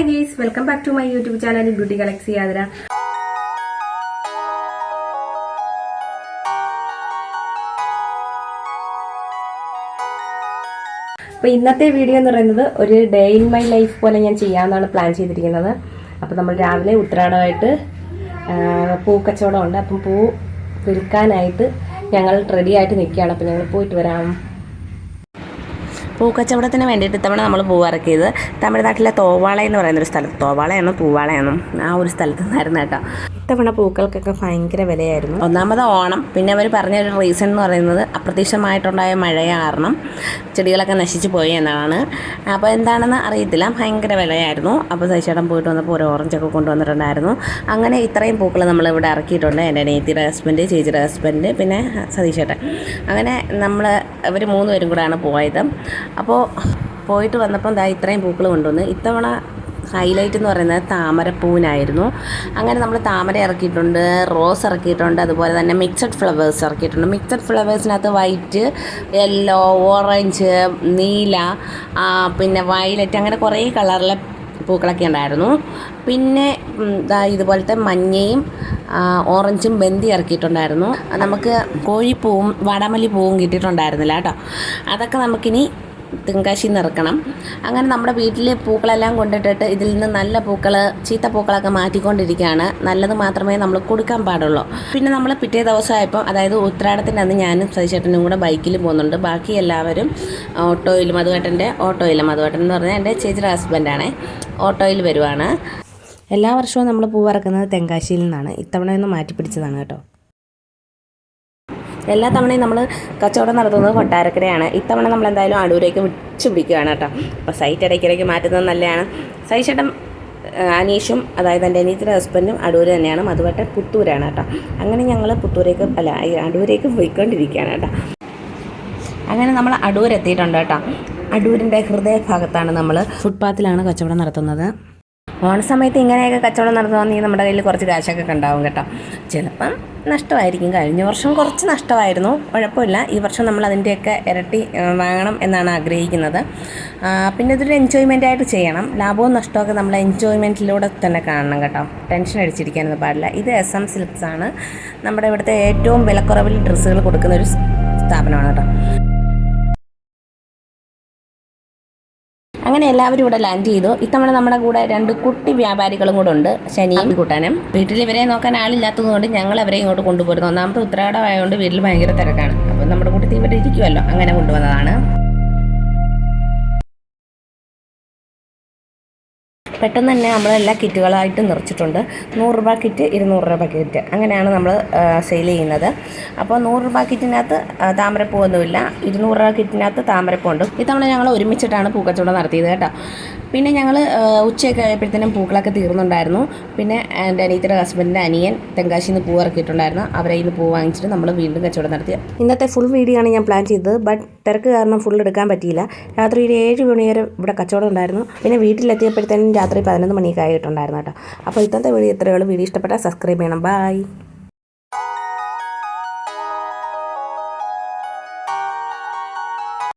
Hi guys welcome back to my YouTube channel beauty galaxy Athira അപ്പൊ ഇന്നത്തെ video എന്ന് പറയുന്നത് ഒരു ഡേ ഇൻ മൈ ലൈഫ് പോലെ ഞാൻ ചെയ്യാമെന്നാണ് പ്ലാൻ ചെയ്തിരിക്കുന്നത്. അപ്പൊ നമ്മൾ രാവിലെ ഉത്തരാടമായിട്ട് പൂക്കച്ചവടമുണ്ട് അപ്പം പൂ വിൽക്കാനായിട്ട് ഞങ്ങൾ റെഡിയായിട്ട് നിൽക്കുകയാണ്. അപ്പം ഞങ്ങൾ പോയിട്ട് വരാം. പൂക്കച്ചവടത്തിന് വേണ്ടിയിട്ട് ഇത്തവണ നമ്മൾ പൂവിറക്കിയത് തമിഴ്നാട്ടിലെ തോവാള എന്ന് പറയുന്നൊരു സ്ഥലത്ത് തോവാളയാണോ പൂവാളയാണോ? ആ ഒരു സ്ഥലത്ത് നിന്നായിരുന്നു കേട്ടോ. ഇത്തവണ പൂക്കൾക്കൊക്കെ ഭയങ്കര വിലയായിരുന്നു. ഒന്നാമത് ഓണം. പിന്നെ അവർ പറഞ്ഞ ഒരു റീസൺ എന്ന് പറയുന്നത് അപ്രതീക്ഷിതമായിട്ടുണ്ടായ മഴ കാരണം ചെടികളൊക്കെ നശിച്ചു പോയി എന്നാണ്. അപ്പോൾ എന്താണെന്ന് അറിയത്തില്ല. ഭയങ്കര വിലയായിരുന്നു. അപ്പോൾ സൈച്ചേട്ടൻ പോയിട്ട് വന്നപ്പോൾ ഒരു ഓറഞ്ചൊക്കെ കൊണ്ടുവന്നിട്ടുണ്ടായിരുന്നു. അങ്ങനെ ഇത്രയും പൂക്കൾ നമ്മൾ ഇവിടെ ഇറക്കിയിട്ടുണ്ട്. എന്റെ അനിയത്തിയുടെ ഹസ്ബൻഡ് ചേച്ചിയുടെ ഹസ്ബൻഡ് പിന്നെ സതീശേട്ടൻ. അങ്ങനെ നമ്മൾ ഇവർ മൂന്ന് പേരും കൂടെയാണ് പോയത്. അപ്പോൾ പോയിട്ട് വന്നപ്പം ദാ ഇത്രയും പൂക്കൾ കൊണ്ടുവന്ന്. ഇത്തവണ ഹൈലൈറ്റ് എന്ന് പറയുന്നത് താമരപ്പൂവിനായിരുന്നു. അങ്ങനെ നമ്മൾ താമര ഇറക്കിയിട്ടുണ്ട് റോസ് ഇറക്കിയിട്ടുണ്ട് അതുപോലെ തന്നെ മിക്സഡ് ഫ്ലവേഴ്സ് ഇറക്കിയിട്ടുണ്ട്. മിക്സഡ് ഫ്ലവേഴ്സിനകത്ത് വൈറ്റ് യെല്ലോ ഓറഞ്ച് നീല പിന്നെ വയലറ്റ് അങ്ങനെ കുറേ കളറിലെ പൂക്കളൊക്കെ ഉണ്ടായിരുന്നു. പിന്നെ ഇതുപോലത്തെ മഞ്ഞയും ഓറഞ്ചും ബന്തി ഇറക്കിയിട്ടുണ്ടായിരുന്നു. നമുക്ക് കോഴിപ്പൂവും വടമല്ലി പൂവും കിട്ടിയിട്ടുണ്ടായിരുന്നില്ല കേട്ടോ. അതൊക്കെ നമുക്കിനി തെങ്കാശിയിൽ നിറക്കണം. അങ്ങനെ നമ്മുടെ വീട്ടിലെ പൂക്കളെല്ലാം കൊണ്ടിട്ടിട്ട് ഇതിൽ നിന്ന് നല്ല പൂക്കൾ ചീത്ത പൂക്കളൊക്കെ മാറ്റിക്കൊണ്ടിരിക്കുകയാണ്. നല്ലത് മാത്രമേ നമ്മൾ കൊടുക്കാൻ പാടുള്ളൂ. പിന്നെ നമ്മൾ പിറ്റേ ദിവസമായപ്പോൾ അതായത് ഉത്രാടത്തിന്റെ അന്ന് ഞാനും സതിചേട്ടനും കൂടെ ബൈക്കിൽ പോകുന്നുണ്ട്. ബാക്കി എല്ലാവരും ഓട്ടോയിൽ മധുവേട്ടന്റെ ഓട്ടോയിൽ മധുവേട്ടൻ എന്ന് പറഞ്ഞാൽ എന്റെ ചേച്ചിയുടെ ഹസ്ബൻഡാണ്. ഓട്ടോയിൽ വരുവാണ്. എല്ലാ വർഷവും നമ്മൾ പൂ ഇറക്കുന്നത് തെങ്കാശിയിൽ നിന്നാണ്. ഇത്തവണ ഒന്ന് മാറ്റി പിടിച്ചതാണ് കേട്ടോ. എല്ലാ തവണയും നമ്മൾ കച്ചവടം നടത്തുന്നത് കൊട്ടാരക്കരയാണ്. ഇത്തവണ നമ്മൾ എന്തായാലും അടൂരേക്ക് വിളിച്ചു പിടിക്കുകയാണ് കേട്ടോ. അപ്പോൾ സൈറ്റ് ഇടയ്ക്കിടയ്ക്ക് മാറ്റുന്നത് നല്ലതാണ് സൈച്ചേട്ടൻ അനീഷും അതായത് എന്റെ അനീത്തിന്റെ ഹസ്ബൻഡും അടൂർ തന്നെയാണ്. അതുപോലെ പുത്തൂരാണ് കേട്ടോ. അങ്ങനെ ഞങ്ങൾ പുത്തൂരേക്ക് അല്ല അടൂരേക്ക് പോയിക്കൊണ്ടിരിക്കുകയാണ് കേട്ടോ. അങ്ങനെ നമ്മൾ അടൂർ എത്തിയിട്ടുണ്ട് കേട്ടോ. അടൂരിന്റെ ഹൃദയഭാഗത്താണ് നമ്മൾ ഫുട്പാത്തിലാണ് കച്ചവടം നടത്തുന്നത്. ഓണസമയത്ത് ഇങ്ങനെയൊക്കെ കച്ചവടം നടത്തുകയാണെങ്കിൽ നമ്മുടെ കയ്യിൽ കുറച്ച് കാശൊക്കെ ഉണ്ടാവും കേട്ടോ. ചിലപ്പം നഷ്ടമായിരിക്കും. കഴിഞ്ഞ വർഷം കുറച്ച് നഷ്ടമായിരുന്നു. കുഴപ്പമില്ല. ഈ വർഷം നമ്മൾ അതിന്റെയൊക്കെ ഇരട്ടി വാങ്ങണം എന്നാണ് ആഗ്രഹിക്കുന്നത്. പിന്നെ ഇതൊരു എൻജോയ്മെന്റ് ആയിട്ട് ചെയ്യണം. ലാഭവും നഷ്ടമൊക്കെ നമ്മൾ എൻജോയ്മെന്റിലൂടെ തന്നെ കാണണം കേട്ടോ. ടെൻഷൻ അടിച്ചിരിക്കാനൊന്നും പാടില്ല. ഇത് എസ് എം സിൽക്സ് ആണ്. നമ്മുടെ ഇവിടുത്തെ ഏറ്റവും വിലക്കുറവിൽ ഡ്രസ്സുകൾ കൊടുക്കുന്ന ഒരു സ്ഥാപനമാണ് കേട്ടോ. അങ്ങനെ എല്ലാവരും ഇവിടെ ലാൻഡ് ചെയ്തു. ഇത്തവണ നമ്മുടെ കൂടെ രണ്ട് കുട്ടി വ്യാപാരികളും കൂടെ ഉണ്ട്. ശനിയും കൂട്ടാനും. വീട്ടിൽ ഇവരെ നോക്കാൻ ആളില്ലാത്തതുകൊണ്ട് ഞങ്ങൾ അവരെ ഇങ്ങോട്ട് കൊണ്ടുപോരുന്നു. ഒന്നാമത്തെ ഉത്തരാടമായതുകൊണ്ട് വീട്ടിൽ ഭയങ്കര തിരക്കാണ്. അപ്പം നമ്മുടെ കൂട്ടത്തിൽ ഇവിടെ ഇരിക്കുമല്ലോ അങ്ങനെ കൊണ്ടുവന്നതാണ്. പെട്ടെന്ന് തന്നെ നമ്മൾ എല്ലാ കിറ്റുകളായിട്ട് നിറച്ചിട്ടുണ്ട്. നൂറ് രൂപ കിറ്റ് ഇരുന്നൂറ് രൂപ കിറ്റ്. അങ്ങനെയാണ് നമ്മൾ സെയിൽ ചെയ്യുന്നത്. അപ്പോൾ നൂറ് രൂപ കിറ്റിനകത്ത് താമരപ്പൂ താമരപ്പൂവൊന്നുമില്ല. ഇരുന്നൂറ് രൂപ കിറ്റിനകത്ത് താമരപ്പൂണ്ട് ഇത്തവണ ഞങ്ങൾ ഒരുമിച്ചിട്ടാണ് പൂക്കച്ചവടം നടത്തിയത് കേട്ടോ. പിന്നെ ഞങ്ങൾ ഉച്ചയൊക്കെ ആയപ്പോഴത്തേനും പൂക്കളൊക്കെ തീർന്നുണ്ടായിരുന്നു. പിന്നെ എന്റെ അനിയത്തിയുടെ ഹസ്ബൻഡിന്റെ അനിയൻ തെങ്കാശിയിൽ നിന്ന് പൂ ഇറക്കിയിട്ടുണ്ടായിരുന്നു. അവരെ നിന്ന് പൂ വാങ്ങിച്ചിട്ട് നമ്മൾ വീണ്ടും കച്ചവടം നടത്തി. ഇന്നത്തെ ഫുൾ വീഡിയോ ആണ് ഞാൻ പ്ലാൻ ചെയ്തത്. ബട്ട് തിരക്ക് കാരണം ഫുൾ എടുക്കാൻ പറ്റിയില്ല. രാത്രി ഒരു ഏഴ് മണി വരെ ഇവിടെ കച്ചവടം ഉണ്ടായിരുന്നു. പിന്നെ വീട്ടിലെത്തിയപ്പോഴത്തേനും രാത്രി പതിനൊന്ന് മണിയൊക്കെ ആയിട്ടുണ്ടായിരുന്നു കേട്ടോ. അപ്പോൾ ഇന്നത്തെ വീഡിയോ ഇത്രയുള്ളൂ വീഡിയോ ഇഷ്ടപ്പെട്ടാൽ സബ്സ്ക്രൈബ് ചെയ്യണം. ബൈ